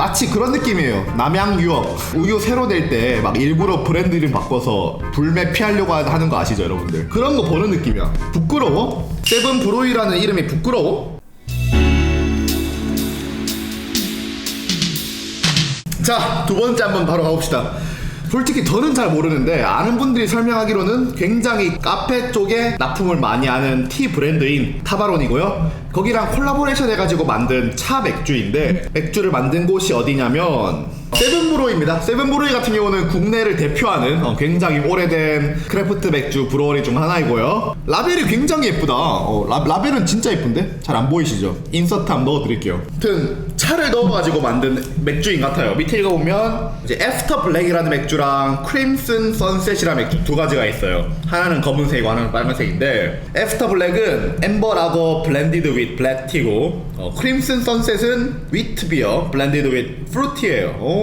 마치 그런 느낌이에요. 남양 유업 우유 새로 낼때막 일부러 브랜드 이름 바꿔서 불매 피하려고 하는 거 아시죠, 여러분들? 그런 거 보는 느낌이야. 부끄러워? 세븐 브로이라는 이름이 부끄러워? 자, 두 번째 한번 바로 가봅시다. 솔직히 저는 잘 모르는데 아는 분들이 설명하기로는 굉장히 카페 쪽에 납품을 많이 하는 티 브랜드인 타바론이고요. 거기랑 콜라보레이션 해가지고 만든 차 맥주인데 맥주를 만든 곳이 어디냐면 세븐브로이입니다. 세븐브로이 같은 경우는 국내를 대표하는 어, 굉장히 오래된 크래프트 맥주 브로어리 중 하나이고요. 라벨이 굉장히 예쁘다. 어, 라, 라벨은 진짜 예쁜데 잘 안 보이시죠? 인서트 한번 넣어드릴게요. 아무튼 차를 넣어가지고 만든 맥주인 것 같아요. 밑에 읽어보면 이제 애프터 블랙이라는 맥주랑 크림슨 선셋이라는 맥주 두 가지가 있어요. 하나는 검은색이고 하나는 빨간색인데 애프터 블랙은 엠버 라거 블렌디드 윗 블랙티고 어, 크림슨 선셋은 위트 비어 블렌디드 윗 프루티예요. 오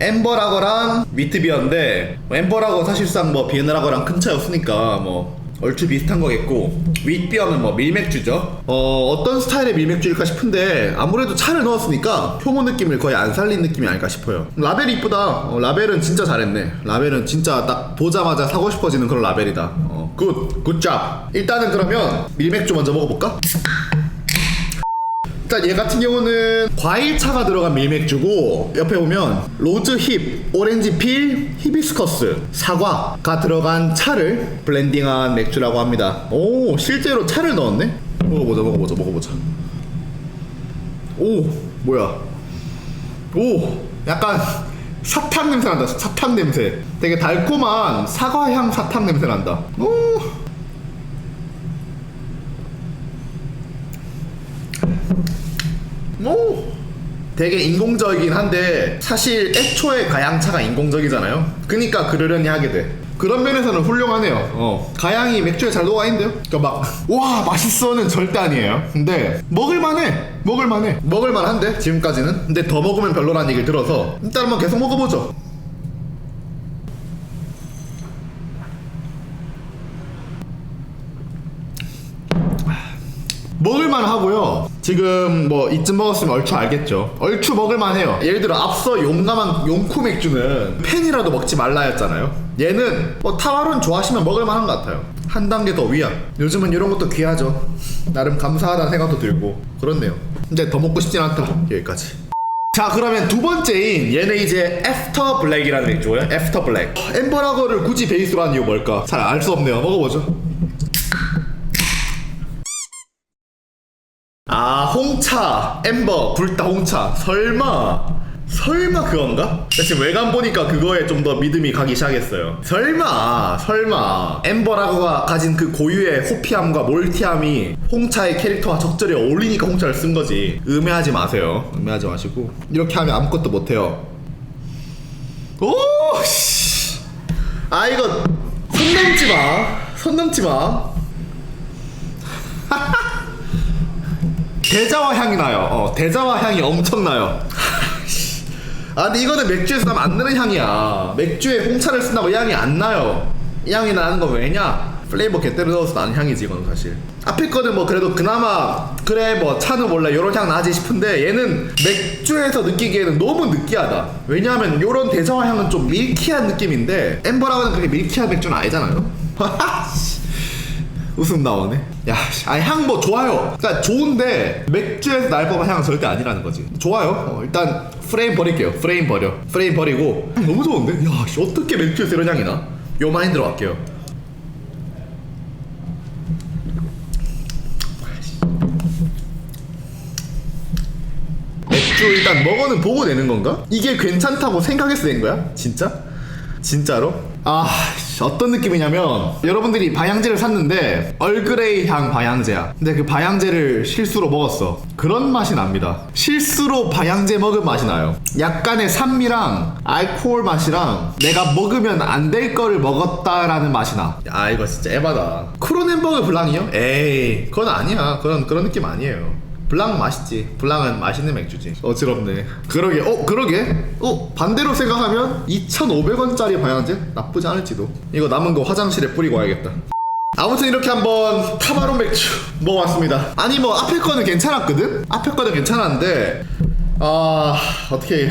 엠버 라거랑 위트 비어인데 뭐 엠버 라거 사실상 뭐 비엔나 라거랑 큰 차이 없으니까 뭐 얼추 비슷한 거겠고 윗비어는 뭐 밀맥주죠. 어 어떤 스타일의 밀맥주일까 싶은데 아무래도 차를 넣었으니까 효모 느낌을 거의 안 살린 느낌이 아닐까 싶어요. 라벨이 이쁘다. 어, 라벨은 진짜 잘했네. 라벨은 진짜 딱 보자마자 사고 싶어지는 그런 라벨이다. 어, 굿. 굿잡. 일단은 그러면 밀맥주 먼저 먹어볼까? 일단 얘 같은 경우는 과일차가 들어간 밀맥주고 옆에 보면 로즈 힙, 오렌지 필, 히비스커스, 사과가 들어간 차를 블렌딩한 맥주라고 합니다. 오 실제로 차를 넣었네? 먹어보자 먹어보자 먹어보자. 오 뭐야? 오 약간 사탕 냄새 난다 사탕 냄새. 되게 달콤한 사과향 사탕 냄새 난다. 오. 뭐 되게 인공적이긴 한데 사실 애초에 가양차가 인공적이잖아요. 그니까 그러려니 하게 돼. 그런 면에서는 훌륭하네요. 어. 가양이 맥주에 잘 녹아 있는데요. 그러니까 막 와 맛있어는 절대 아니에요. 근데 먹을만해. 먹을만해. 먹을만한데 지금까지는. 근데 더 먹으면 별로라는 얘기를 들어서 일단 한번 계속 먹어보죠. 먹을만 하고요. 지금 뭐 이쯤 먹었으면 얼추 알겠죠. 얼추 먹을만 해요. 예를 들어 앞서 용감한 용쿠 맥주는 팬이라도 먹지 말라였잖아요. 얘는 뭐 타와론 좋아하시면 먹을만한 것 같아요. 한 단계 더 위야. 요즘은 이런 것도 귀하죠. 나름 감사하다는 생각도 들고 그렇네요. 근데 더 먹고 싶진 않다. 여기까지. 자 그러면 두 번째인 얘는 이제 애프터 블랙이라는 맥주고요. 애프터 블랙. 엠버라거를 굳이 베이스로 한 이유 뭘까? 잘 알 수 없네요. 먹어보죠. 아 홍차 엠버 불타 홍차. 설마 설마 그건가? 나 지금 외관 보니까 그거에 좀 더 믿음이 가기 시작했어요. 설마 설마. 엠버라고가 가진 그 고유의 호피함과 몰티함이 홍차의 캐릭터와 적절히 어울리니까 홍차를 쓴 거지. 음해하지 마세요. 음해하지 마시고. 이렇게 하면 아무것도 못해요. 오! 씨. 아 이거 손 넘지 마 손 넘지 마 대자화 향이 나요. 어, 대자화 향이 엄청 나요. 아, 근데 이거는 맥주에서 나면 안 나는 향이야. 맥주에 홍차를 쓴다고 이 향이 안 나요. 이 향이 나는 건 왜냐? 플레이버 개대로 넣어서 나는 향이지, 이건 사실. 앞에 거는 뭐 그래도 그나마, 그래, 뭐 차는 원래 요런 향 나지 싶은데 얘는 맥주에서 느끼기에는 너무 느끼하다. 왜냐하면 요런 대자화 향은 좀 밀키한 느낌인데 엠버라고는 그렇게 밀키한 맥주는 아니잖아요. 웃음 나오네. 야, 아니 향 뭐 좋아요. 그러니까 좋은데 맥주에서 날 법한 향은 절대 아니라는 거지. 좋아요. 어, 일단 프레임 버릴게요. 프레임 버려. 프레임 버리고 향 너무 좋은데? 야, 씨, 어떻게 맥주에서 이런 향이 나? 요 마인드로 갈게요. 맥주 일단 먹어는 보고 내는 건가? 이게 괜찮다고 생각해서 낸 거야? 진짜? 진짜로? 아 씨, 어떤 느낌이냐면 여러분들이 방향제를 샀는데 얼그레이 향 방향제야. 근데 그 방향제를 실수로 먹었어. 그런 맛이 납니다. 실수로 방향제 먹은 맛이 나요. 약간의 산미랑 알코올 맛이랑 내가 먹으면 안 될 거를 먹었다라는 맛이 나 아 이거 진짜 에바다. 크로넨버그 블랑이요? 에이 그건 아니야. 그런 그런 느낌 아니에요 블랑 맛있지. 블랑은 맛있는 맥주지. 어지럽네. 그러게. 어, 그러게. 어, 반대로 생각하면 2,500원짜리 방향제 나쁘지 않을지도. 이거 남은 거 화장실에 뿌리고 와야겠다. 아무튼 이렇게 한번 타바론 맥주 먹어봤습니다. 아니 뭐 앞에 거는 괜찮았거든? 앞에 거는 괜찮았는데 아 어떻게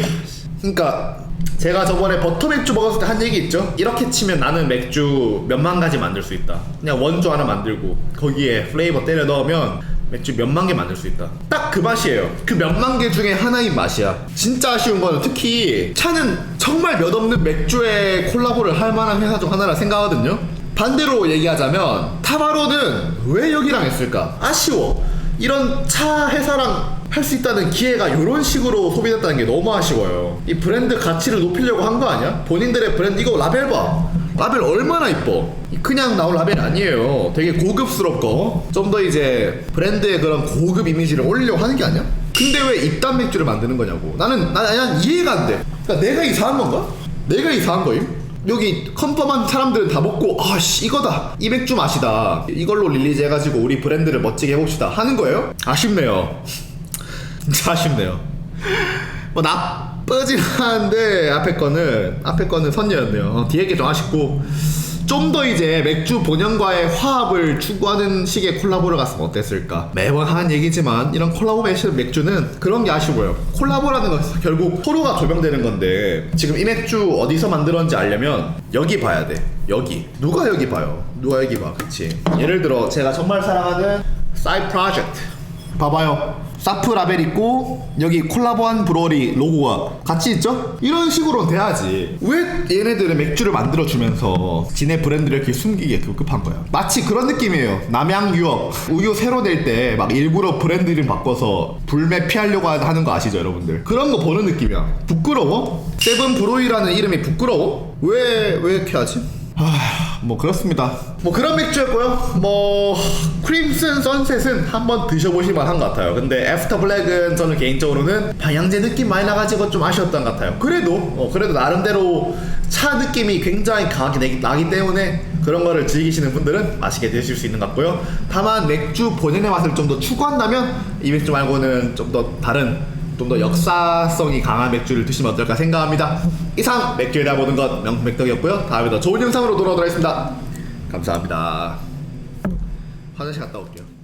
그러니까 제가 저번에 버터 맥주 먹었을 때 한 얘기 있죠 이렇게 치면 나는 맥주 몇만 가지 만들 수 있다 그냥 원주 하나 만들고 거기에 플레이버 때려 넣으면 맥주 몇만 개 만들 수 있다 딱 그 맛이에요 그 몇만 개 중에 하나인 맛이야 진짜 아쉬운 거는 특히 차는 정말 몇 없는 맥주에 콜라보를 할 만한 회사 중 하나라 생각하거든요 반대로 얘기하자면 타바로는 왜 여기랑 했을까 아쉬워 이런 차 회사랑 할 수 있다는 기회가 이런 식으로 소비됐다는 게 너무 아쉬워요. 이 브랜드 가치를 높이려고 한 거 아니야? 본인들의 브랜드 이거 라벨 봐. 라벨 얼마나 이뻐. 그냥 나올 라벨 아니에요. 되게 고급스럽고 좀 더 이제 브랜드의 그런 고급 이미지를 올리려고 하는 게 아니야? 근데 왜 입단 맥주를 만드는 거냐고. 나는 난, 난 이해가 안 돼. 그러니까 내가 이상한 건가? 내가 이상한 거임? 여기 컨펌한 사람들은 다 먹고 아씨 이거다 이 맥주 맛이다 이걸로 릴리즈 해가지고 우리 브랜드를 멋지게 해봅시다 하는 거예요? 아쉽네요 진짜 아쉽네요. 뭐 나 않은데 앞에 거는 앞에 거는 선녀였네요. 어, 뒤에 게좀 아쉽고 좀 더 이제 맥주 본연과의 화합을 추구하는 식의 콜라보를 갔으면 어땠을까? 매번 하는 얘기지만 이런 콜라보 매실 맥주는 그런 게 아쉬워요. 콜라보라는 것은 결국 서로가 조명되는 건데 지금 이 맥주 어디서 만들었는지 알려면 여기 봐야 돼. 여기 누가 여기 봐요? 누가 여기 봐? 그치? 예를 들어 제가 정말 사랑하는 사이 프로젝트 봐봐요. 사프 라벨 있고 여기 콜라보한 브로리 로고가 같이 있죠? 이런 식으로는 돼야지. 왜 얘네들은 맥주를 만들어 주면서 지네 브랜드를 이렇게 숨기게 급급한 거야? 마치 그런 느낌이에요. 남양 유업 우유 새로 낼 때 막 일부러 브랜드 이름 바꿔서 불매 피하려고 하는 거 아시죠, 여러분들? 그런 거 보는 느낌이야. 부끄러워? 세븐 브로이라는 이름이 부끄러워? 왜 왜 이렇게 하지? 아, 뭐 그렇습니다. 뭐 그런 맥주였고요. 뭐 크림슨 선셋은 한번 드셔보실 만한 것 같아요. 근데 애프터 블랙은 저는 개인적으로는 방향제 느낌 많이 나가지고 좀 아쉬웠던 것 같아요. 그래도 어, 그래도 나름대로 차 느낌이 굉장히 강하게 나기 때문에 그런 거를 즐기시는 분들은 맛있게 드실 수 있는 것 같고요. 다만 맥주 본연의 맛을 좀 더 추구한다면 이 맥주 말고는 좀 더 다른 좀 더 역사성이 강한 맥주를 드시면 어떨까 생각합니다. 이상 맥주에 대해 보는 것 명맥덕이었고요. 다음에 더 좋은 영상으로 돌아오도록 하겠습니다. 감사합니다. 화장실 갔다 올게요.